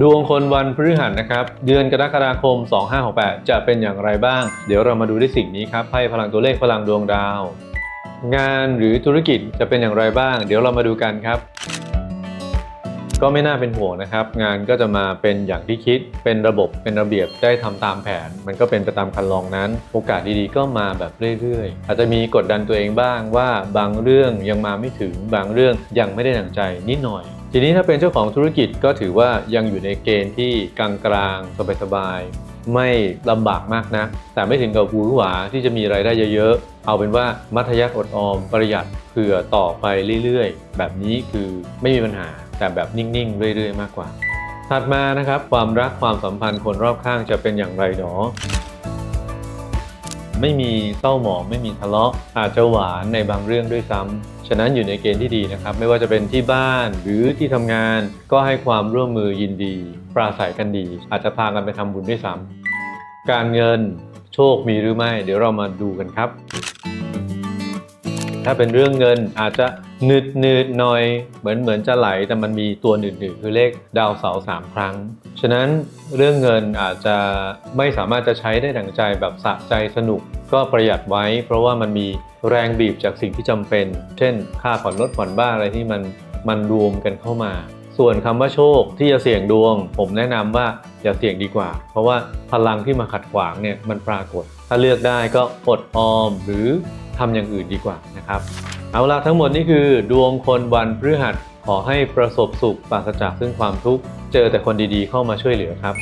ดวงคนวันพฤหัสนะครับ เดือนกรกฎาคม 2568 จะเป็นอย่างไรบ้าง เดี๋ยวเรามาดูด้วยสิ่งนี้ครับไพ่พลังตัวเลขพลังดวงดาว งานหรือธุรกิจจะเป็นอย่างไรบ้าง เดี๋ยวเรามาดูกันครับ ก็ไม่น่าเป็นห่วงนะครับ งานก็จะมาเป็นอย่างที่คิด เป็นระบบเป็นระเบียบได้ทำตามแผน มันก็เป็นไปตามคันลองนั้น โอกาสดีๆ ก็มาแบบเรื่อยๆ อาจจะมีกดดันตัวเองบ้างว่าบางเรื่องยังมาไม่ถึงบางเรื่องยังไม่ได้ดั่งใจนิดหน่อย ทีนี้ถ้าเป็นเจ้าของธุรกิจก็ถือว่ายังอยู่ในเกณฑ์ที่กลางๆสบายๆไม่ลำบากมากนะแต่ไม่ถึงกับหวือหวาที่จะมีรายได้เยอะๆ เอาเป็นว่ามัธยัสถ์อดออมประหยัดเผื่อต่อไปเรื่อยๆ แบบนี้คือไม่มีปัญหาแต่แบบนิ่งๆ เรื่อยๆ มากกว่า ถัดมานะครับความรักความสัมพันธ์คนรอบข้างจะเป็นอย่างไรหนอ ไม่มีเศร้าหมองไม่มีทะเลาะอาจจะหวานในบางเรื่องด้วยซ้ำฉะนั้นอยู่ในเกณฑ์ที่ดีนะครับ ไม่ว่าจะเป็นที่บ้านหรือที่ทำงาน ก็ให้ความร่วมมือยินดี ปราศัยกันดี อาจจะพากันไปทำบุญด้วยซ้ำการเงินโชคมีหรือไม่ เดี๋ยวเรามาดูกันครับ ถ้าเป็นเรื่องเงินอาจจะหนืดหนืดหน่อย เหมือนเหมือนจะไหลแต่มันมีตัวหนืดหนืดคือเลขดาวเสาร์สามครั้ง ฉะนั้นเรื่องเงินอาจจะไม่สามารถจะใช้ได้ดังใจแบบสะใจสนุกก็ประหยัดไว้ เพราะว่ามันมีแรงบีบจากสิ่งที่จำเป็น เช่น ค่าผ่อนรถผ่อนบ้านอะไรที่มันมันรวมกันเข้ามา ส่วนคำว่าโชคที่จะเสี่ยงดวง ผมแนะนำว่าอย่าเสี่ยงดีกว่า เพราะว่าพลังที่มาขัดขวางเนี่ยมันปรากฏ ถ้าเลือกได้ก็อดออมหรือทำอย่างอื่นดีกว่านะครับ เอาละทั้งหมดนี่คือดวงคนวันพฤหัสขอให้ประสบสุขปราศจากซึ่งความทุกข์ เจอแต่คนดีๆเข้ามาช่วยเหลือครับ